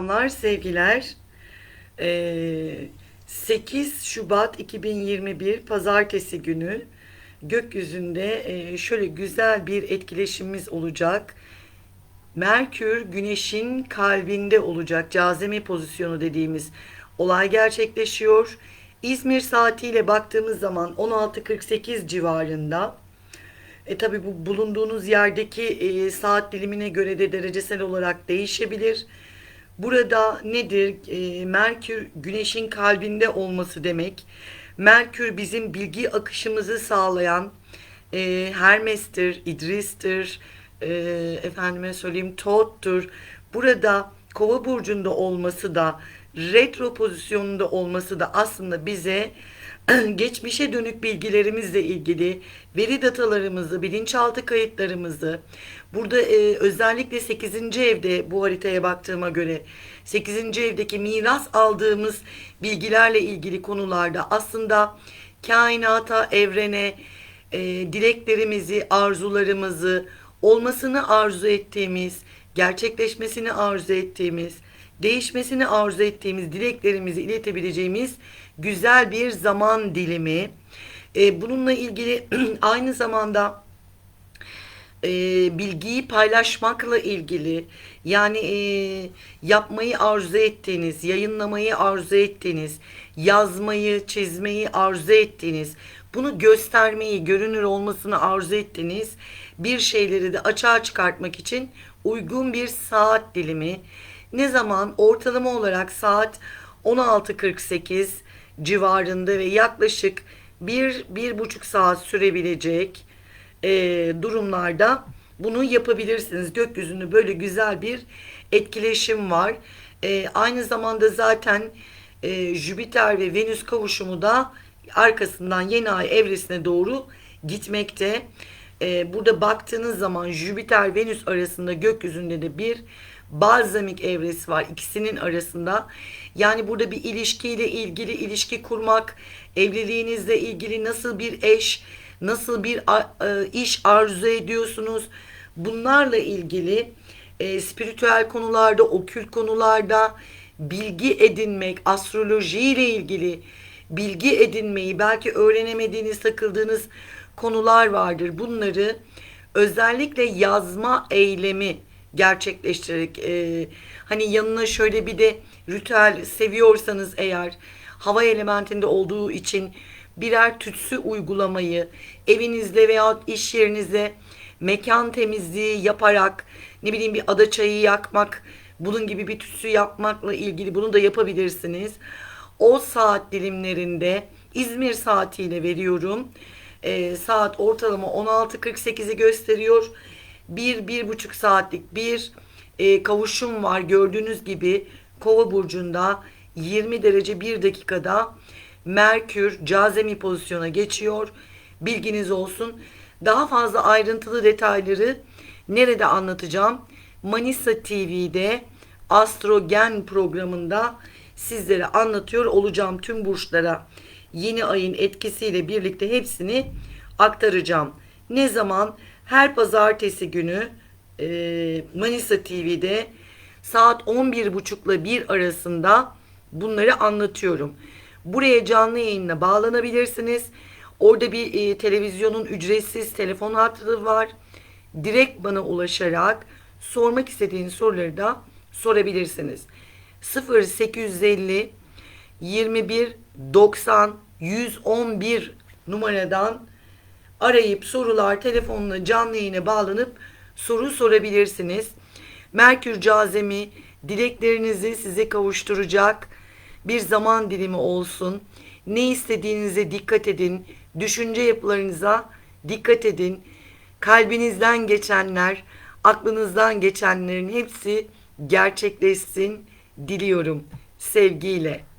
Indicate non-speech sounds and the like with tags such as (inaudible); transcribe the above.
Selamlar, sevgiler. Ee, 8 Şubat 2021 Pazartesi günü gökyüzünde e, şöyle güzel bir etkileşimimiz olacak. Merkür Güneş'in kalbinde olacak cazimi pozisyonu dediğimiz olay gerçekleşiyor. İzmir saatiyle baktığımız zaman 16.48 civarında. E tabi bu bulunduğunuz yerdeki e, saat dilimine göre de derecesel olarak değişebilir. Burada nedir? E, Merkür güneşin kalbinde olması demek. Merkür bizim bilgi akışımızı sağlayan e, Hermes'tir, İdris'tir, e, efendime söyleyeyim Thoth'tur. Burada Kova burcunda olması da retro pozisyonunda olması da aslında bize (clears throat) geçmişe dönük bilgilerimizle ilgili veri datalarımızı, bilinçaltı kayıtlarımızı burada e, özellikle 8. evde bu haritaya baktığıma göre 8. evdeki miras aldığımız bilgilerle ilgili konularda aslında kainata, evrene e, dileklerimizi, arzularımızı, olmasını arzu ettiğimiz, gerçekleşmesini arzu ettiğimiz, değişmesini arzu ettiğimiz dileklerimizi iletebileceğimiz güzel bir zaman dilimi. E, bununla ilgili (clears throat) aynı zamanda e, bilgiyi paylaşmakla ilgili yani e, yapmayı arzu ettiğiniz, yayınlamayı arzu ettiğiniz, yazmayı, çizmeyi arzu ettiğiniz, bunu göstermeyi, görünür olmasını arzu ettiğiniz bir şeyleri de açığa çıkartmak için uygun bir saat dilimi. Ne zaman? Ortalama olarak saat 16.48 civarında ve yaklaşık bir, bir buçuk saat sürebilecek e, durumlarda bunu yapabilirsiniz. Gökyüzünde böyle güzel bir etkileşim var. E, aynı zamanda zaten e, Jüpiter ve Venüs kavuşumu da arkasından yeni ay evresine doğru gitmekte. E, burada baktığınız zaman Jüpiter Venüs arasında gökyüzünde de bir balzamik evresi var ikisinin arasında. Yani burada bir ilişkiyle ilgili ilişki kurmak, evliliğinizle ilgili nasıl bir eş, nasıl bir e, iş arzu ediyorsunuz? Bunlarla ilgili e, spiritüel konularda, okült konularda bilgi edinmek, astroloji ile ilgili bilgi edinmeyi, belki öğrenemediğiniz, takıldığınız konular vardır. Bunları özellikle yazma eylemi gerçekleştirerek e, hani yanına şöyle bir de ritüel seviyorsanız eğer hava elementinde olduğu için birer tütsü uygulamayı evinizde veya iş yerinizde mekan temizliği yaparak ne bileyim bir ada çayı yakmak bunun gibi bir tütsü yapmakla ilgili bunu da yapabilirsiniz. O saat dilimlerinde İzmir saatiyle veriyorum. E, saat ortalama 16.48'i gösteriyor. Bir, bir buçuk saatlik bir e, kavuşum var. Gördüğünüz gibi Kova burcunda 20 derece 1 dakikada Merkür cazemi pozisyona geçiyor. Bilginiz olsun. Daha fazla ayrıntılı detayları nerede anlatacağım? Manisa TV'de Astrogen programında sizlere anlatıyor olacağım tüm burçlara yeni ayın etkisiyle birlikte hepsini aktaracağım. Ne zaman? Her pazartesi günü e, Manisa TV'de saat 11.30 ile 1 arasında bunları anlatıyorum. Buraya canlı yayınla bağlanabilirsiniz. Orada bir e, televizyonun ücretsiz telefon hattı var. Direkt bana ulaşarak sormak istediğiniz soruları da sorabilirsiniz. 0850 21 90 111 numaradan arayıp sorular telefonla canlı yayına bağlanıp soru sorabilirsiniz. Merkür cazemi dileklerinizi size kavuşturacak bir zaman dilimi olsun. Ne istediğinize dikkat edin. Düşünce yapılarınıza dikkat edin. Kalbinizden geçenler, aklınızdan geçenlerin hepsi gerçekleşsin diliyorum sevgiyle.